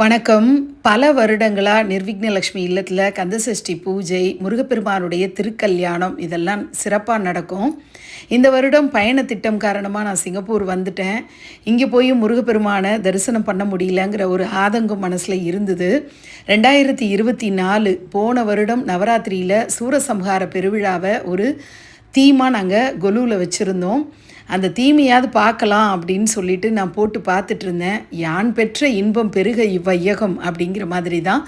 வணக்கம். பல வருடங்களாக நிர்விக்னலக்ஷ்மி இல்லத்தில் கந்தசஷ்டி பூஜை முருகப்பெருமானுடைய திருக்கல்யாணம் இதெல்லாம் சிறப்பாக நடக்கும். இந்த வருடம் பயண திட்டம் காரணமாக நான் சிங்கப்பூர் வந்துட்டேன். இங்கே போய் முருகப்பெருமானை தரிசனம் பண்ண முடியலங்கிற ஒரு ஆதங்கம் மனசில் இருந்தது. ரெண்டாயிரத்தி இருபத்தி நாலு போன வருடம் நவராத்திரியில் சூரசம்ஹார பெருவிழாவை ஒரு தீமாக நாங்கள் கொலுவில் வச்சுருந்தோம். அந்த தீமையாவது பார்க்கலாம் அப்படின்னு சொல்லிட்டு நான் போட்டு பார்த்துட்டு இருந்தேன். யான் பெற்ற இன்பம் பெருக இவ்வையகம் அப்படிங்கிற மாதிரி தான்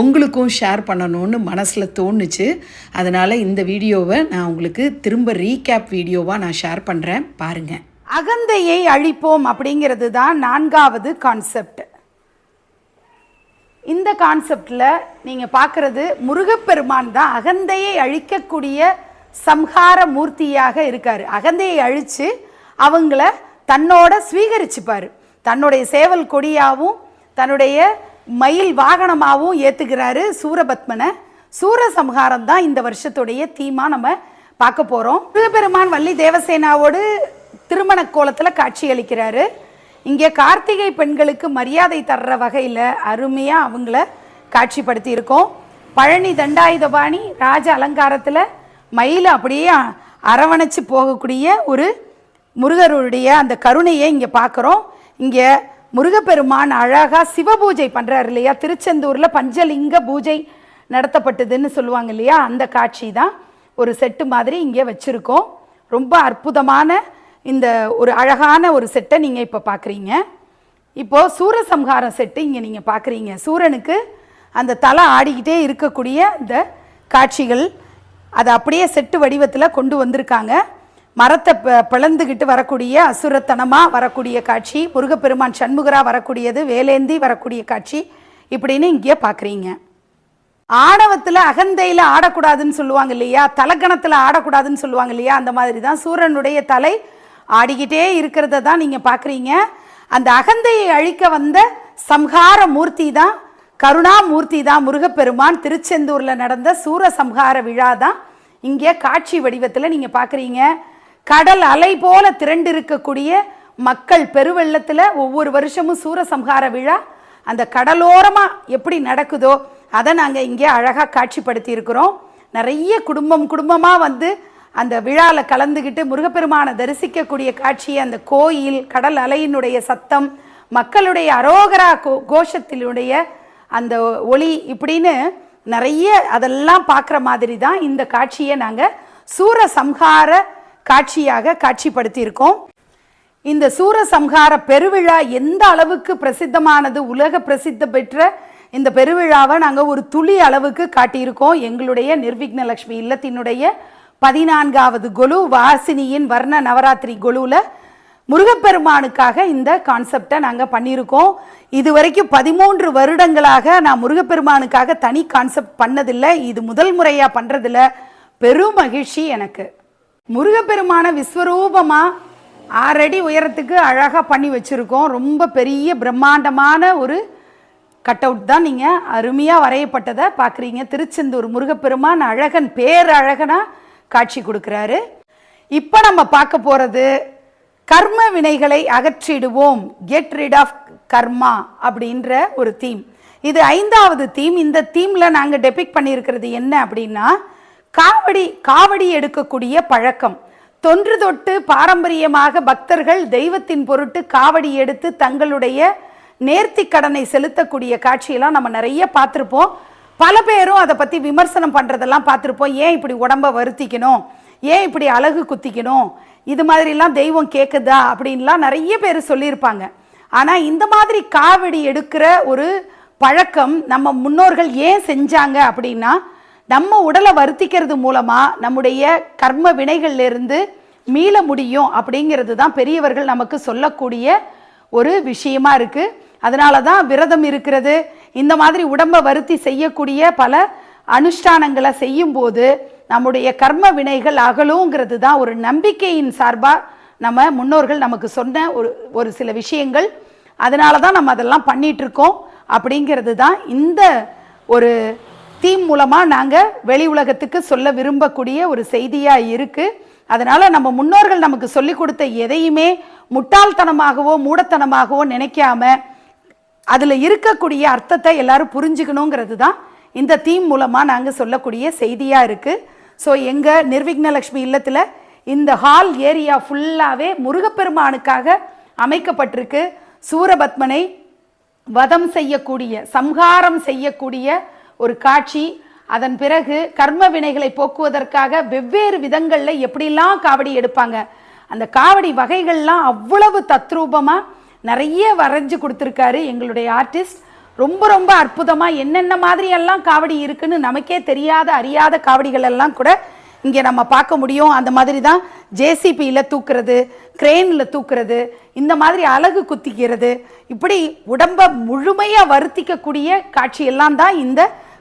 உங்களுக்கும் ஷேர் பண்ணணும்னு மனசில் தோணுச்சு. அதனால் இந்த வீடியோவை நான் உங்களுக்கு திரும்ப ரீகேப் வீடியோவாக நான் ஷேர் பண்ணுறேன் பாருங்கள் அகந்தையை அழிப்போம் அப்படிங்கிறது தான் நான்காவது கான்செப்ட் இந்த கான்செப்டில் நீங்கள் பார்க்குறது முருகப்பெருமான் தான் அகந்தையை அழிக்கக்கூடிய சம்ஹார மூர்த்தியாக இருக்கார். அகந்தையை அழித்து அவங்கள தன்னோட ஸ்வீகரிச்சுப்பார். தன்னுடைய சேவல் கொடியாகவும் தன்னுடைய மயில் வாகனமாகவும் ஏற்றுக்கிறாரு சூரபத்மனை. சூரசம்ஹாரம் தான் இந்த வருஷத்துடைய தீமாக நம்ம பார்க்க போகிறோம் முருகப்பெருமான் வள்ளி தேவசேனாவோடு திருமண கோலத்தில் காட்சியளிக்கிறாரு இங்கே கார்த்திகை பெண்களுக்கு மரியாதை தர்ற வகையில் அருமையாக அவங்கள காட்சிப்படுத்தி இருக்கோம். பழனி தண்டாயுதபாணி ராஜ அலங்காரத்தில் மயிலை அப்படியே அரவணைச்சு போகக்கூடிய ஒரு முருகருடைய அந்த கருணையை இங்கே பார்க்குறோம் இங்கே முருகப்பெருமான் அழகாக சிவபூஜை பண்ணுறாரு இல்லையா? திருச்செந்தூரில் பஞ்சலிங்க பூஜை நடத்தப்பட்டதுன்னு சொல்லுவாங்க இல்லையா? அந்த காட்சி தான் ஒரு செட்டு மாதிரி இங்கே வச்சுருக்கோம். ரொம்ப அற்புதமான இந்த ஒரு அழகான ஒரு செட்டை நீங்கள் இப்போ பார்க்குறீங்க இப்போது சூரசம்ஹாரம் செட்டு இங்கே நீங்கள் பார்க்குறீங்க சூரனுக்கு அந்த தலை ஆடிக்கிட்டே இருக்கக்கூடிய இந்த காட்சிகள் அதை அப்படியே செட்டு வடிவத்தில் கொண்டு வந்திருக்காங்க. மரத்தை ப பிளந்துக்கிட்டு வரக்கூடிய அசுரத்தனமாக வரக்கூடிய காட்சி முருகப்பெருமான் சண்முகராக வரக்கூடியது வேலேந்தி வரக்கூடிய காட்சி இப்படின்னு இங்கே பார்க்குறீங்க ஆணவத்தில் அகந்தையில் ஆடக்கூடாதுன்னு சொல்லுவாங்க இல்லையா? தலக்கணத்தில் ஆடக்கூடாதுன்னு சொல்லுவாங்க இல்லையா? அந்த மாதிரி தான் சூரனுடைய தலை ஆடிக்கிட்டே இருக்கிறத தான் நீங்கள் பார்க்குறீங்க அந்த அகந்தையை அழிக்க வந்த சம்ஹார மூர்த்தி தான் கருணாமூர்த்தி தான் முருகப்பெருமான். திருச்செந்தூரில் நடந்த சூர சம்ஹார விழா தான் இங்கே காட்சி வடிவத்தில் நீங்கள் பார்க்குறீங்க கடல் அலை போல திரண்டிருக்கக்கூடிய மக்கள் பெருவெள்ளத்தில் ஒவ்வொரு வருஷமும் சூரசம்ஹார விழா. அந்த கடலோரமாக எப்படி நடக்குதோ அதை நாங்கள் இங்கே அழகாக காட்சிப்படுத்தி இருக்கிறோம் நிறைய குடும்பம் குடும்பமாக வந்து அந்த விழாவில் கலந்துக்கிட்டு முருகப்பெருமானை தரிசிக்கக்கூடிய காட்சி அந்த கோயில் கடல் அலையினுடைய சத்தம் மக்களுடைய அரோகரா கோ கோஷத்தினுடைய அந்த ஒளி இப்படின்னு நிறைய அதெல்லாம் பார்க்குற மாதிரி தான் இந்த காட்சியை நாங்கள் சூரசம்ஹார காட்சியாக காட்சிப்படுத்தியிருக்கோம். இந்த சூரசம்ஹார பெருவிழா எந்த அளவுக்கு பிரசித்தமானது உலக பிரசித்த பெற்ற இந்த பெருவிழாவை நாங்கள் ஒரு துளி அளவுக்கு காட்டியிருக்கோம். எங்களுடைய நிர்விக்னலக்ஷ்மி இல்லத்தினுடைய பதினான்காவது கொலு வாசினியின் வர்ண நவராத்திரி கொலுவில் முருகப்பெருமானுக்காக இந்த கான்செப்டை நாங்கள் பண்ணியிருக்கோம். இது வரைக்கும் பதிமூன்று வருடங்களாக நான் முருகப்பெருமானுக்காக தனி கான்செப்ட் பண்ணதில்லை. இது முதல் முறையாக பண்ணுறதில்ல பெரும் மகிழ்ச்சி எனக்கு. முருகப்பெருமான விஸ்வரூபமாக ஆறடி உயரத்துக்கு அழகாக பண்ணி வச்சுருக்கோம். ரொம்ப பெரிய பிரம்மாண்டமான ஒரு கட் அவுட் தான் நீங்கள் அருமையாக வரையப்பட்டதை பார்க்குறீங்க. திருச்செந்தூர் முருகப்பெருமான் அழகன் பேர் அழகனாக காட்சி கொடுக்குறாரு. இப்போ நம்ம பார்க்க போகிறது கர்ம வினைகளை அகற்றிடுவோம். கெட் ரிட் ஆஃப் கர்மா அப்படின்ற ஒரு தீம் இது ஐந்தாவது தீம் இந்த தீமில் நாங்கள் டெபிக் பண்ணியிருக்கிறது என்ன அப்படின்னா காவடி காவடி எடுக்கக்கூடிய பழக்கம். தொன்று தொட்டு பாரம்பரியமாக பக்தர்கள் தெய்வத்தின் பொருட்டு காவடி எடுத்து தங்களுடைய நேர்த்தி கடனை செலுத்தக்கூடிய காட்சியெல்லாம் நம்ம நிறைய பார்த்துருப்போம். பல பேரும் அதை பற்றி விமர்சனம் பண்ணுறதெல்லாம் பார்த்துருப்போம். ஏன் இப்படி உடம்பை வருத்திக்கணும்? ஏன் இப்படி அழகு குத்திக்கணும்? இது மாதிரிலாம் தெய்வம் கேட்குதா அப்படின்லாம் நிறைய பேர் சொல்லியிருப்பாங்க. ஆனால் இந்த மாதிரி காவடி எடுக்கிற ஒரு பழக்கம் நம்ம முன்னோர்கள் ஏன் செஞ்சாங்க அப்படின்னா நம்ம உடலை வருத்திக்கிறது மூலமாக நம்முடைய கர்ம வினைகள்லேருந்து மீள முடியும் அப்படிங்கிறது தான் பெரியவர்கள் நமக்கு சொல்லக்கூடிய ஒரு விஷயமா இருக்குது அதனால தான் விரதம் இருக்கிறது. இந்த மாதிரி உடம்பை வருத்தி செய்யக்கூடிய பல அனுஷ்டானங்களை செய்யும்போது நம்முடைய கர்ம வினைகள் அகலுங்கிறது தான் ஒரு நம்பிக்கையின் சார்பாக நம்ம முன்னோர்கள் நமக்கு சொன்ன ஒரு ஒரு சில விஷயங்கள். அதனால தான் நம்ம அதெல்லாம் பண்ணிகிட்ருக்கோம் அப்படிங்கிறது தான் இந்த ஒரு தீம் மூலமாக நாங்கள் வெளி உலகத்துக்கு சொல்ல விரும்பக்கூடிய ஒரு செய்தியாக இருக்குது அதனால் நம்ம முன்னோர்கள் நமக்கு சொல்லி கொடுத்த எதையுமே முட்டாள்தனமாகவோ மூடத்தனமாகவோ நினைக்காம அதில் இருக்கக்கூடிய அர்த்தத்தை எல்லாரும் புரிஞ்சுக்கணுங்கிறது தான் இந்த தீம் மூலமாக நாங்கள் சொல்லக்கூடிய செய்தியாக இருக்குது ஸோ எங்கள் நிர்விக்னலக்ஷ்மி இல்லத்தில் இந்த ஹால் ஏரியா ஃபுல்லாகவே முருகப்பெருமானுக்காக அமைக்கப்பட்டிருக்கு. சூரபத்மனை வதம் செய்யக்கூடிய சம்ஹாரம் செய்யக்கூடிய ஒரு காட்சி அதன் பிறகு கர்ம வினைகளை போக்குவதற்காக வெவ்வேறு விதங்களில் எப்படிலாம் காவடி எடுப்பாங்க. அந்த காவடி வகைகள்லாம் அவ்வளவு தத்ரூபமாக நிறைய வரைஞ்சு கொடுத்துருக்காரு எங்களுடைய ஆர்டிஸ்ட். ரொம்ப ரொம்ப அற்புதமாக என்னென்ன மாதிரியெல்லாம் காவடி இருக்குன்னு நமக்கே தெரியாத அறியாத காவடிகள் எல்லாம் கூட இங்கே நம்ம பார்க்க முடியும். அந்த மாதிரி தான் ஜேசிபியில் தூக்குறது கிரெயினில் தூக்குறது இந்த மாதிரி அழகு குத்திக்கிறது. இப்படி உடம்பை முழுமையாக வருத்திக்கக்கூடிய காட்சியெல்லாம் தான் இந்த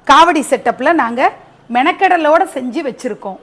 காவடி செட்டப்பில் நாங்கள் மெனக்கடலோடு செஞ்சு வச்சுருக்கோம்.